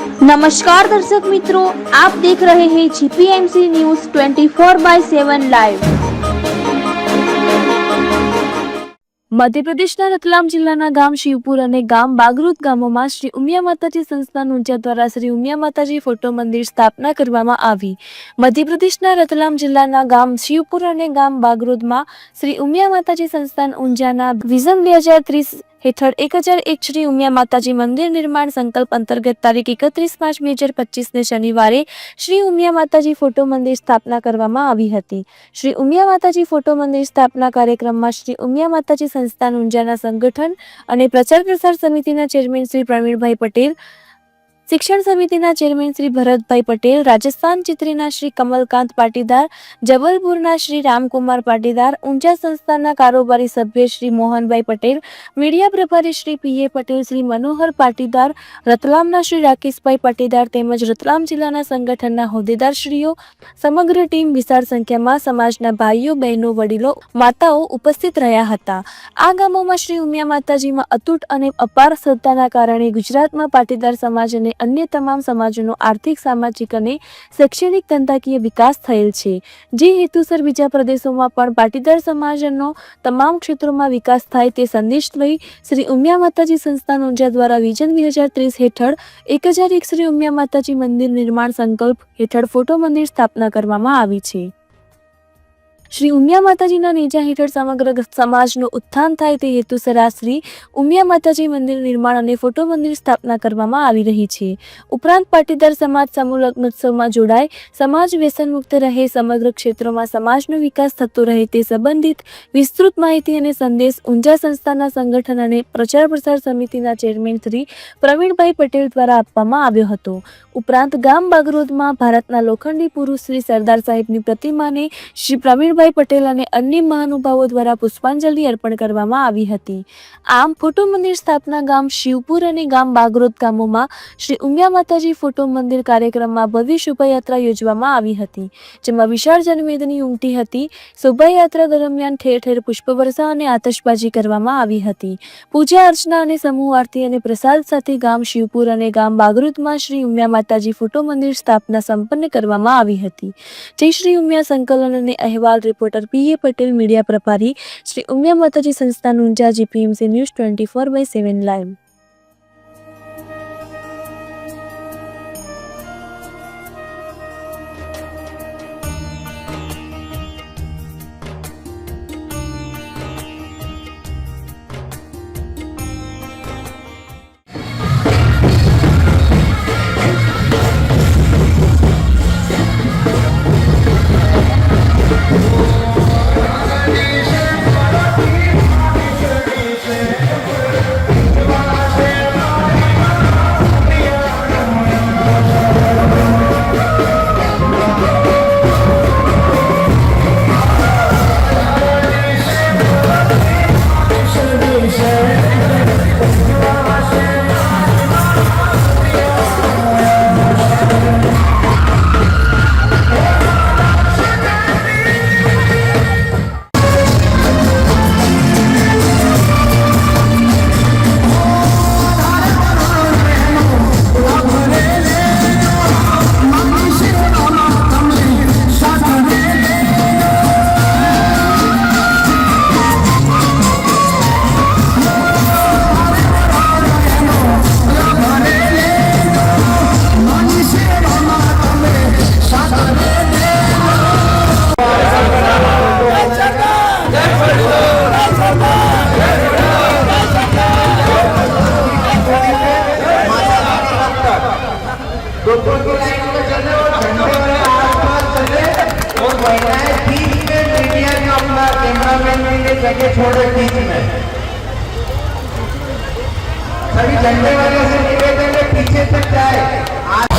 નમસ્કાર દર્શક મિત્રો, આપ દેખ રહે હે જીપીએમસી ન્યૂઝ 24 બાય 7 લાઈવ મધ્યપ્રદેશના રતલામ જિલ્લાના ગામ શિવપુર અને ગામ બાગરૂત ગામોમાં શ્રી ઉમિયા માતાજી સંસ્થા ઊંચા દ્વારા શ્રી ઉમિયા માતાજી ફોટો મંદિર સ્થાપના કરવામાં આવી. મધ્યપ્રદેશના રતલામ જિલ્લાના ગામ શિવપુર અને ગામ બાગરૂદમાં શ્રી ઉમિયા માતાજી સંસ્થાન ઊંઝાના વિઝન બે હજાર ત્રીસ હેઠળ એક હજાર એક શ્રી ઉમિયા માતાજી મંદિર નિર્માણ સંકલ્પ અંતર્ગત તારીખ એકત્રીસ માર્ચ બે હજાર પચીસને શનિવારે શ્રી ઉમિયા માતાજી ફોટો મંદિર સ્થાપના કરવામાં આવી હતી. શ્રી ઉમિયા માતાજી ફોટો મંદિર સ્થાપના કાર્યક્રમમાં શ્રી ઉમિયા માતાજી સંસ્થાન ઊંઝાના સંગઠન અને પ્રચાર પ્રસાર સમિતિના ચેરમેન શ્રી પ્રવીણભાઈ પટેલ શિક્ષણ સમિતિના ચેરમેન શ્રી ભરતભાઈ પટેલ, રાજસ્થાન ચિત્રીના શ્રી કમલકાંત પાટીદાર, જબલપુરના શ્રી રામકુમાર પાટીદાર, ઊંઝા સંસ્થાના કારોબારી સભ્ય શ્રી મોહનભાઈ પટેલ, મીડિયા પ્રભારી શ્રી પીએ પટેલ, શ્રી મનોહર પાટીદાર, રતલામના શ્રી રાકેશભાઈ પાટીદાર તેમજ રતલામ જિલ્લાના સંગઠનના હોદ્દેદારશ્રીઓ, સમગ્ર ટીમ વિશાળ સંખ્યામાં સમાજના ભાઈઓ, બહેનો, વડીલો, માતાઓ ઉપસ્થિત રહ્યા હતા. આ ગામોમાં શ્રી ઉમિયા માતાજીમાં અતૂટ અને અપાર શ્રદ્ધાના કારણે ગુજરાતમાં પાટીદાર સમાજ અને અન્ય તમામ સમાજોનો આર્થિક, સામાજિક અને શૈક્ષણિક ધંધાકીય વિકાસ થયેલ છે. જે હેતુસર બીજા પ્રદેશોમાં પણ પાટીદાર સમાજનો તમામ ક્ષેત્રોમાં વિકાસ થાય તે સંદેશ લઈ શ્રી ઉમિયા માતાજી સંસ્થાન ઊંઝા દ્વારા વિઝન બે હજાર ત્રીસ હેઠળ એક હજાર એક શ્રી ઉમિયા માતાજી મંદિર નિર્માણ સંકલ્પ હેઠળ ફોટો મંદિર સ્થાપના કરવામાં આવી છે. શ્રી ઉમિયા માતાજીના નેજા હેઠળ સમગ્ર સમાજનું ઉત્થાન થાય તે હેતુસર આ શ્રી ઉમિયા માતાજી મંદિર નિર્માણ અને ફોટો મંદિર સ્થાપના કરવામાં આવી રહી છે. ઉપરાંત પાટીદાર સમાજ સમૂહ લગ્નોત્સવમાં જોડાય, સમાજ વ્યસન મુક્ત રહે, સમગ્ર ક્ષેત્રોમાં સમાજનો વિકાસ થતો રહે તે સંબંધિત વિસ્તૃત માહિતી અને સંદેશ ઊંઝા સંસ્થાના સંગઠન અને પ્રચાર પ્રસાર સમિતિના ચેરમેન શ્રી પ્રવીણભાઈ પટેલ દ્વારા આપવામાં આવ્યો હતો. ઉપરાંત ગામ બાગરોદમાં ભારતના લોખંડી પુરુષ શ્રી સરદાર સાહેબની પ્રતિમાને શ્રી પ્રવીણભાઈ પટેલ અને અન્ય મહાનુભાવો દ્વારા પુષ્પાંજલિ અર્પણ કરવામાં આવી હતી. આમ ફોટો મંદિર સ્થાપના ગામ શિવપુર અને ગામ બાગરોદ ગામોમાં શ્રી ઉમિયા માતાજી ફોટો મંદિર કાર્યક્રમમાં ભવ્ય શોભાયાત્રા યોજવામાં આવી હતી, જેમાં વિશાળ જનમેદની ઉમટી હતી. શોભાયાત્રા દરમિયાન ઠેર ઠેર પુષ્પવર્ષા અને આતશબાજી કરવામાં આવી હતી. પૂજા અર્ચના અને સમૂહ આરતી અને પ્રસાદ સાથે ગામ શિવપુર અને ગામ બાગરુદમાં શ્રી ઉમિયા માતાજી ફોટો મંદિર સ્થાપના સંપન્ન કરવામાં આવી હતી. જય શ્રી ઉમિયા સંકલન અને અહેવાલ રિપોર્ટર પીએ પટેલ મીડિયા પ્રભારી શ્રી ઉમિયા માતાજી સંસ્થાન Unjha GPMC news twenty four by seven live चले और झंडे वाले आसपास चले और महिलाएँ बीच में कैमरामैन के जगह छोड़े बीच में सभी झंडे वाले से निवेदन है पीछे तक जाए